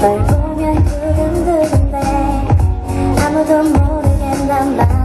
널 보면 두근두근데 아무도 모르게 난봐